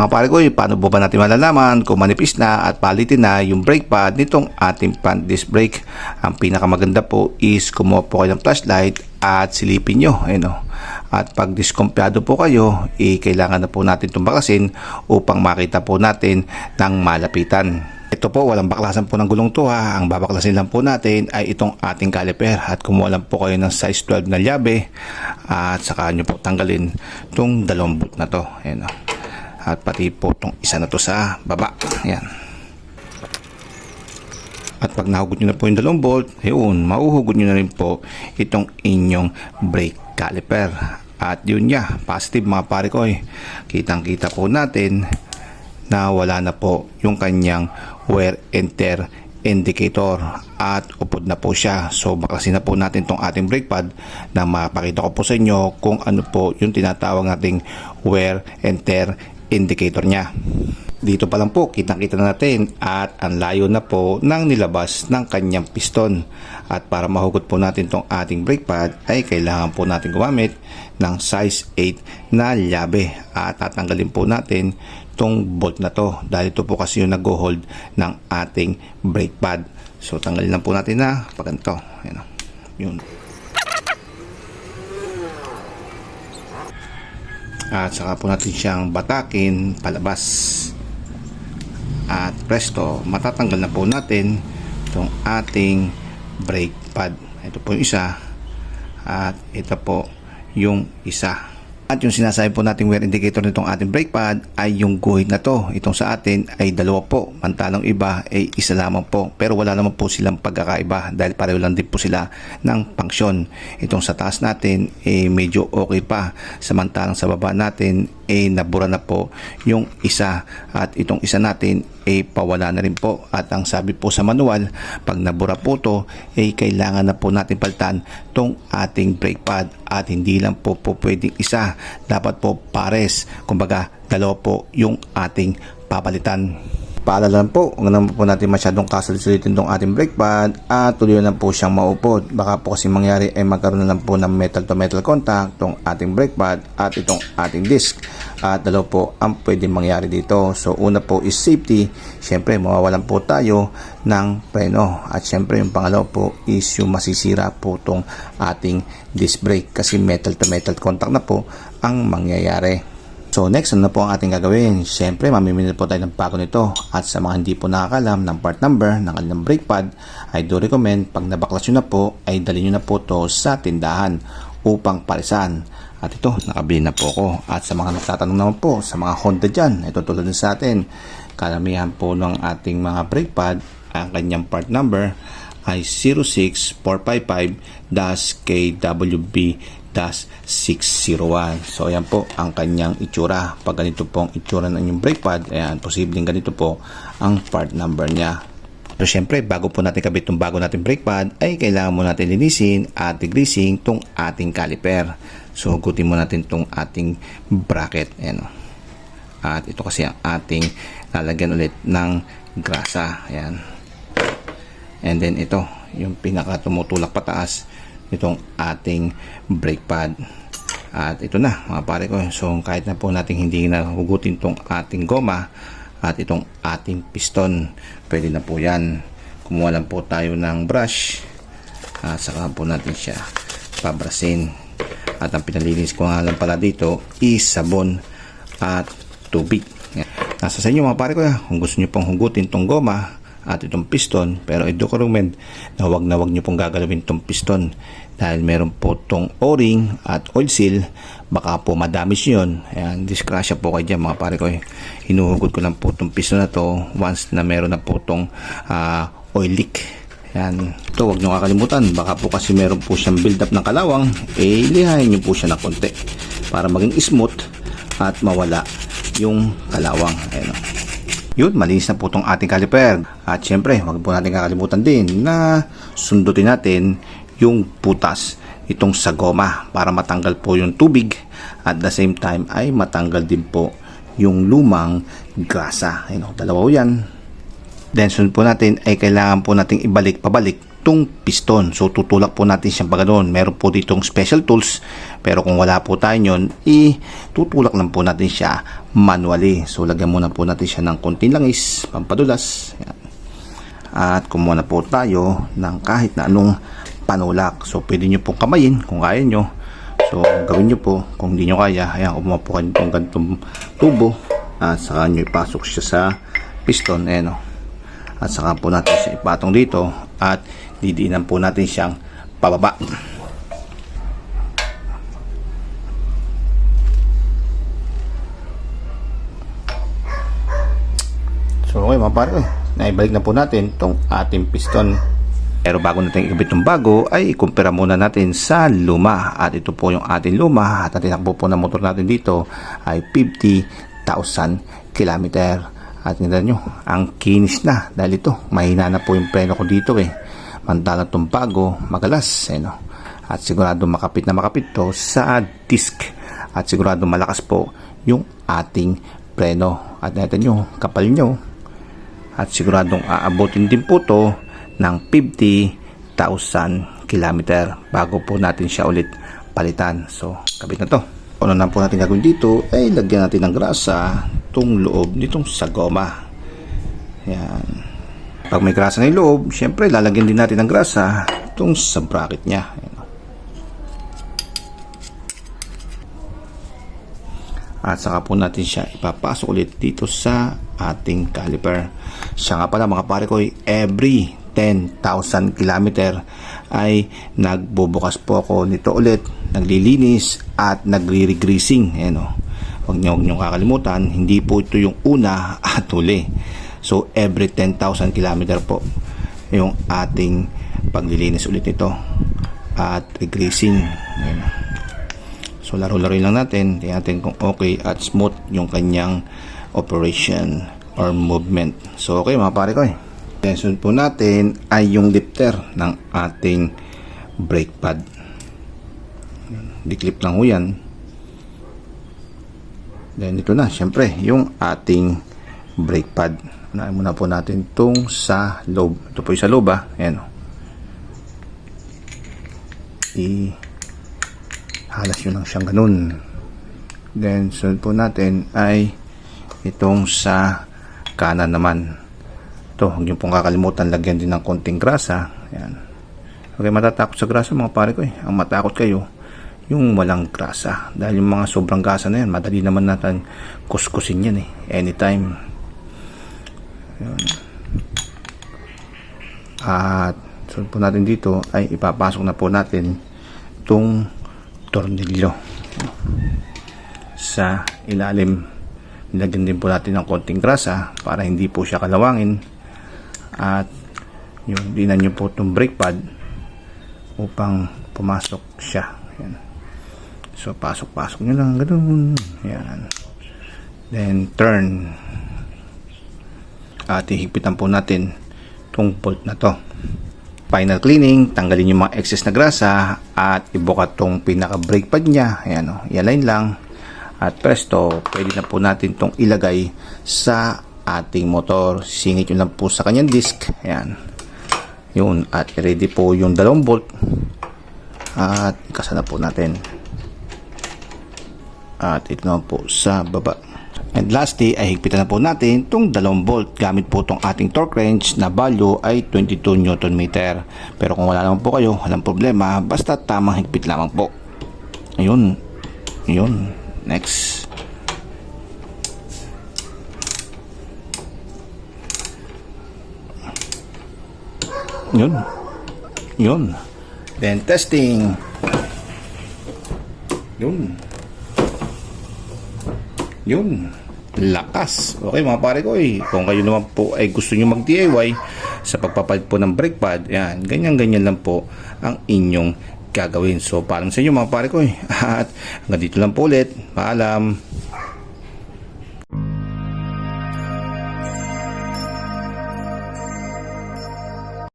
Mga pare ko, eh, paano po ba natin malalaman kung manipis na at palitin na yung brake pad nitong ating front disc brake? Ang pinakamaganda po is kumuha po kayo ng flashlight at silipin nyo. Ayun, oh. At pag diskumpyado po kayo, eh, kailangan na po natin itong bakasin upang makita po natin ng malapitan. Ito po, walang baklasan po ng gulong to ha. Ang babaklasin lang po natin ay itong ating caliper at kumuha lang po kayo ng size 12 na llabe at saka nyo po tanggalin itong dalawang bolt na to. Ayan o. At pati po itong isa na to sa baba. Ayan. At pag nahugot nyo na po yung dalawang bolt, yun, mauhugot nyo na rin po itong inyong brake caliper. At yun niya, positive mga pare ko eh. Kitang kita po natin na wala na po yung kanyang wear and tear indicator at upod na po siya. So baklasin na po natin tong ating brake pad na mapakita ko po sa inyo kung ano po yung tinatawag nating wear and tear indicator niya. Dito pa lang po, kitang-kita na natin at ang layo na po ng nilabas ng kanyang piston. At para mahugot po natin tong ating brake pad ay kailangan po natin gumamit ng size 8 na llabe. At tatanggalin po natin tong bolt na to dahil ito po kasi yung nag-hold ng ating brake pad. So tanggalin lang po natin na pag ganito. Yun. At saka po natin siyang batakin palabas. At presto, matatanggal na po natin itong ating brake pad. Ito po yung isa. At ito po yung isa. At yung sinasabi po nating wear indicator nitong ating brake pad ay yung guhit na to. Itong sa atin ay dalawa po. Mantalang iba ay isa lamang po. Pero wala naman po silang pagkakaiba dahil pareho lang din po sila ng function. Itong sa taas natin ay medyo okay pa. Samantalang sa baba natin ay nabura na po yung isa. At itong isa natin ay pawala na rin po. At ang sabi po sa manual, pag nabura po to, ay kailangan na po natin palitan tong ating brake pad. At hindi lang po po pwedeng isa. Dapat po pares. Kumbaga, dalawa po yung ating papalitan. Paalala lang po, huwag naman po natin masyadong kasalit-salitin itong ating brake pad at tuloy lang po siyang maupod. Baka po kasi mangyari ay magkaroon na lang po ng metal to metal contact itong ating brake pad at itong ating disc. At dalawa po ang pwede mangyari dito. So una po is safety. Siyempre mawawalan po tayo ng preno. At siyempre yung pangalawa po is yung masisira po itong ating disc brake kasi metal to metal contact na po ang mangyayari. So next, ano na po ang ating gagawin? Siyempre, mamimili po tayo ng bago nito. At sa mga hindi po nakakalam ng part number ng kanilang brake pad, I do recommend pag nabaklas nyo na po, ay dali nyo na po to sa tindahan upang palisan. At ito, nakabili na po ako. At sa mga nagtatanong naman po, sa mga Honda dyan, ito tulad din sa atin, karamihan po ng ating mga brake pad, ang kanyang part number ay 06455-KWB-601. So, ayan po ang kanyang itsura. Pag ganito po ang itsura ng inyong brake pad, ayan, posibleng ganito po ang part number niya. Pero syempre, bago po natin kabit itong bago natin brake pad, ay kailangan mo natin linisin at degreasing itong ating caliper. So, hugutin mo natin itong ating bracket. Ayan. At ito kasi ang ating lalagyan ulit ng grasa. Ayan. And then ito, yung pinaka tumutulak pataas nitong ating brake pad. At ito na mga pare ko. So kahit na po natin hindi na hugutin itong ating goma at itong ating piston, pwede na po yan. Kumuha lang po tayo ng brush at saka po natin siya pabrasin. At ang pinalinis ko nga lang pala dito is sabon at tubig. Nasa sa inyo mga pare ko, kung gusto nyo pong hugutin itong goma, at itong piston pero I do recommend na wag na wag nyo pong gagalawin itong piston dahil meron po itong o-ring at oil seal baka po madamage yun ayan disgrasya po kayo dyan mga pare ko eh. hinuhugod ko lang po itong piston na to once na meron na po itong uh, oil leak yan. Ito, huwag nyo kakalimutan. Baka po kasi meron po siyang build up ng kalawang. Eh, lihayin nyo po siya na konti. Para maging smooth at mawala yung kalawang. Ayan. Yun, malinis na po itong ating caliper. At syempre, huwag po natin kakalimutan din na sundutin natin yung putas itong sa goma para matanggal po yung tubig at the same time ay matanggal din po yung lumang grasa. Ayun, dalawa yan. Then sunod po natin ay kailangan po nating ibalik pabalik tong piston. So tutulak po natin siyang paganoon. Meron po ditong special tools pero kung wala po tayo nyon, itutulak lang po natin siya manually. So lagyan muna po natin siya ng konting langis, pampadulas. Yan. At kumuha na po tayo ng kahit na anong panulak. So pwede nyo pong kamayin kung kaya nyo. So gawin nyo po kung hindi nyo kaya. Ayan, kumuha po kayo itong ganitong tubo. At saka nyo ipasok siya sa piston. Ayan o. At saka po natin siya ipatong dito. At didiinan po natin siyang pababa. So okay mga pare, naibalik na po natin itong ating piston. Pero bago natin ikabit itong bago, ay ikumpira muna natin sa luma. At ito po yung ating luma. At ang tinakbo po ng motor natin dito ay 50,000 kilometer. At tingnan nyo, ang kinis na. Dahil ito, mahina na po yung preno ko dito eh. Mantala bago, magalas. Eh, no? At sigurado makapit na makapit to sa disc. At sigurado malakas po yung ating preno. At natin nyo, kapal nyo, at siguradong aabotin din po to ng 50,000 kilometer bago po natin siya ulit palitan. So, kabit na to. Ano na po natin gagawin dito ay lagyan natin ng grasa itong loob nitong sa goma. Yan. Pag may grasa na yung loob, syempre lalagyan din natin ng grasa itong sa bracket niya. Ayan. at saka po natin siya ipapasok ulit dito sa ating caliper. Siya nga pala mga pare ko every 10,000 kilometer ay nagbubukas po ako nito ulit, naglilinis at nagre-regreasing. Ayan o. Huwag niyo, huwag niyo kakalimutan, hindi po ito yung una at huli. So every 10,000 kilometer po yung ating paglilinis ulit nito at regreasing. So laro-laro lang natin, tingnan natin kung okay at smooth yung kanyang operation or movement. So okay mga pare ko eh. Then po natin ay yung lifter ng ating brake pad. Diklip lang ho yan. Then ito na, syempre, yung ating brake pad. Unahin muna po natin itong sa loob. Ito po yung sa loob ah. Ayan o. I halas yun lang siyang ganun. Then, sunod po natin ay itong sa kanan naman. Ito, huwag niyo pong kakalimutan lagyan din ng konting grasa. Ayan. Okay, matatakot sa grasa mga pare ko eh. Ang matakot kayo, yung walang grasa. Dahil yung mga sobrang grasa na yan, madali naman natin kuskusin yan eh. Anytime. Ayan. At sunod po natin dito ay ipapasok na po natin itong tornilyo sa ilalim nilagyan din po natin ng konting grasa para hindi po siya kalawangin at yung dinan nyo po itong brake pad upang pumasok siya yan. So pasok pasok nyo lang ganun yan then turn at hihigpitan po natin itong bolt na to final cleaning, tanggalin yung mga excess na grasa at ibukat tong pinaka brake pad niya. Ayan o, i-align lang. At presto, pwede na po natin tong ilagay sa ating motor. Singit yun lang po sa kanyang disc. Ayan. Yun, at ready po yung dalawang bolt. At ikasa na po natin. At ito naman po sa baba. And lastly ay higpitan na po natin itong 2 volt gamit po itong ating torque wrench na value ay 22 Newton meter. Pero kung wala naman po kayo, walang problema, basta tamang higpit lamang po. Ayun. Ayun. Next. Yun. Yun. Then testing. Yun. Yun. Lakas. Okay mga pare ko eh. Kung kayo naman po ay gusto nyo mag DIY sa pagpapalit po ng brake pad, yan, ganyan-ganyan lang po ang inyong gagawin. So, parang sa inyo mga pare ko eh. At hanggang dito lang po ulit. Paalam.